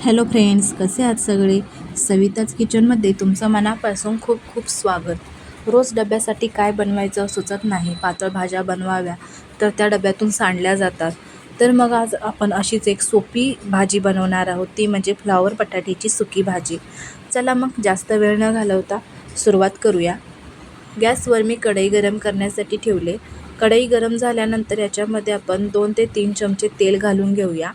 Hello friends कसे आहात सगळे? सविताच किचनमध्ये तुमचं मनापासून खूप खूप स्वागत. रोज डब्यासाठी काय बनवायचं सुचत नाही. पातळ भाज्या बनवाव्या तर त्या डब्यातून सांडल्या जातात. तर मग आज आपण अशीच एक सोपी भाजी बनवणार आहोत. ती म्हणजे फ्लावर बटाट्याची सुकी भाजी. चला मग जास्त वेळ न घालवता सुरुवात करूया. गॅसवर मी कढई गरम करण्यासाठी ठेवले. कढई गरम झाल्यानंतर याच्यामध्ये आपण दोन ते तीन चमचे तेल घालून घेऊया.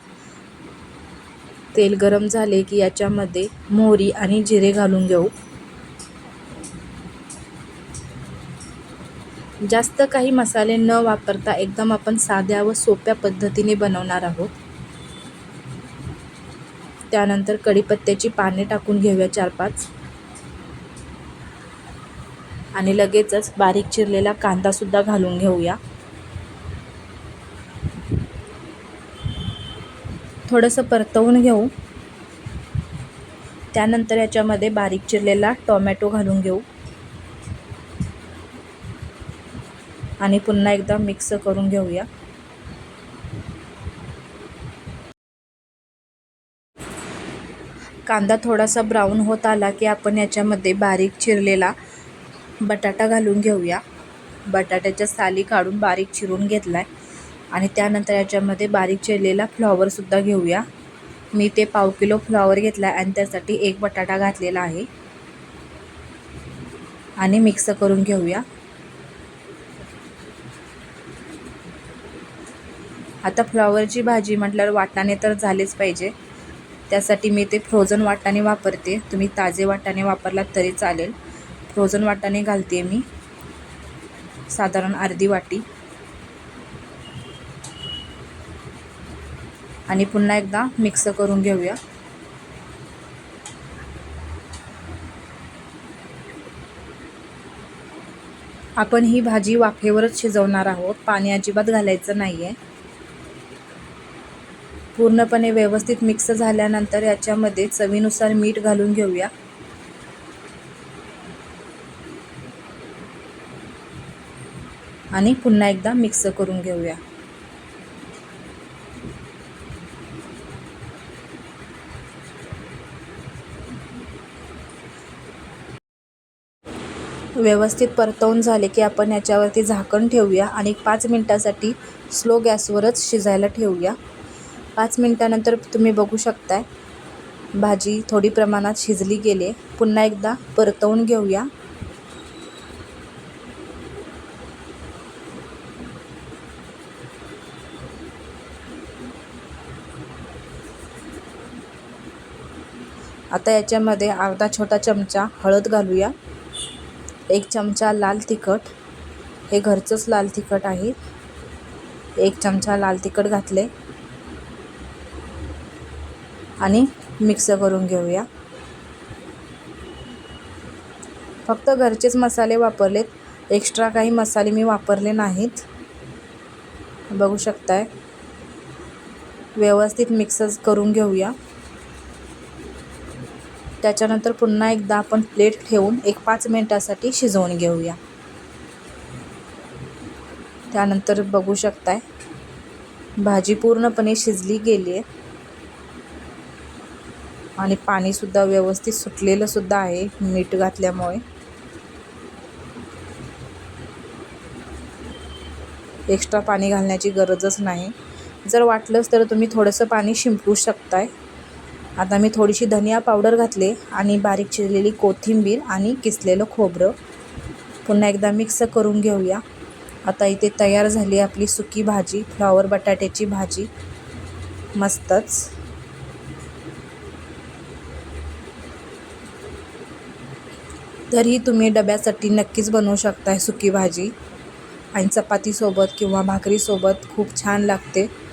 तेल गरम झाले की याच्यामध्ये मोहरी आणि जिरे घालून घेऊ. जास्त काही मसाले न वापरता एकदम आपण साध्या व सोप्या पद्धतीने बनवणार आहोत. त्यानंतर कढीपत्त्याची पाने टाकून घेऊया चार पाच आणि लगेचच बारीक चिरलेला कांदासुद्धा घालून घेऊया. थोडंसं परतवून घेऊ. त्यानंतर याच्यामध्ये बारीक चिरलेला टोमॅटो घालून घेऊ. आणि पुन्हा एकदा मिक्स करून घेऊया. कांदा थोडासा ब्राऊन होत आला की आपण याच्यामध्ये बारीक चिरलेला बटाटा घालून घेऊया. बटाट्याच्या साली काढून बारीक चिरून घेतला आहे आणि त्यानंतर याच्यामध्ये बारीक चिरलेला फ्लॉवरसुद्धा घेऊया. मी ते पाव किलो फ्लॉवर घेतला आहे आणि त्यासाठी एक बटाटा घातलेला आहे. आणि मिक्स करून घेऊया. आता फ्लॉवरची भाजी म्हटल्यावर वाटाणे तर झालेच पाहिजे. त्यासाठी मी ते फ्रोझन वाटाणे वापरते. तुम्ही ताजे वाटाणे वापरलात तरी चालेल. फ्रोझन वाटाणे घालते मी. साधारण अर्धी वाटी. आणि पुन्हा एकदा मिक्स करून घेऊया. आपण ही भाजी वाफेवरच शिजवणार आहोत. पाणी अजिबात घालायचं नाही आहे पूर्णपणे व्यवस्थित मिक्स झाल्यानंतर याच्यामध्ये चवीनुसार मीठ घालून घेऊया. आणि पुन्हा एकदा मिक्स करून घेऊया. व्यवस्थित परतवून झाले की आपण याच्यावरती झाकण ठेवूया आणि पाच मिनटासाठी स्लो गॅसवरच शिजायला ठेवूया. पाच मिनटानंतर तुम्ही बघू शकताय भाजी थोडी प्रमाणात शिजली गेली पुन्हा एकदा परतवून घेऊया. आता याच्यामध्ये अर्धा छोटा चमचा हळद घालूया. एक चमचा लाल तिखट. हे घरचंच लाल तिखट आहे. एक चमचा लाल तिखट घातले. आणि मिक्स करून घेऊया. फक्त घरचेच मसाले वापरलेत. एक्स्ट्रा काही मसाले मी वापरले नाहीत. बघू शकताय. व्यवस्थित मिक्सच करून घेऊया. त्याच्यानंतर पुन्हा एकदा आपण प्लेट ठेवून एक पाच मिनटासाठी शिजवून घेऊया. त्यानंतर बघू शकताय भाजी पूर्णपणे शिजली गेली आहे आणि पाणीसुद्धा व्यवस्थित सुटलेलं सुद्धा आहे मीठ घातल्यामुळे. एक्स्ट्रा पाणी घालण्याची गरजच नाही. जर वाटलंच तर तुम्ही थोडंसं पाणी शिंपू शकताय. आता मी थोडीशी धनिया पावडर घातले आणि बारीक चिरलेली कोथिंबीर आणि किसलेलं खोबरं पुन्हा एकदा मिक्स करून घेऊया. आता इथे तयार झाली आपली सुकी भाजी फ्लॉवर बटाट्याची भाजी. मस्तच. तरी तुम्ही डब्यासाठी नक्कीच बनवू शकताय सुकी भाजी. आणि चपातीसोबत किंवा भाकरीसोबत खूप छान लागते.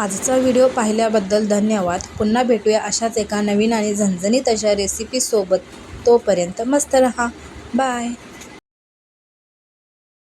आजचा व्हिडिओ पाहिल्याबद्दल धन्यवाद. पुन्हा भेटूया अशाच एका नवीन आणि झणझणीत अशा रेसिपीसोबत तोपर्यंत मस्त रहा. बाय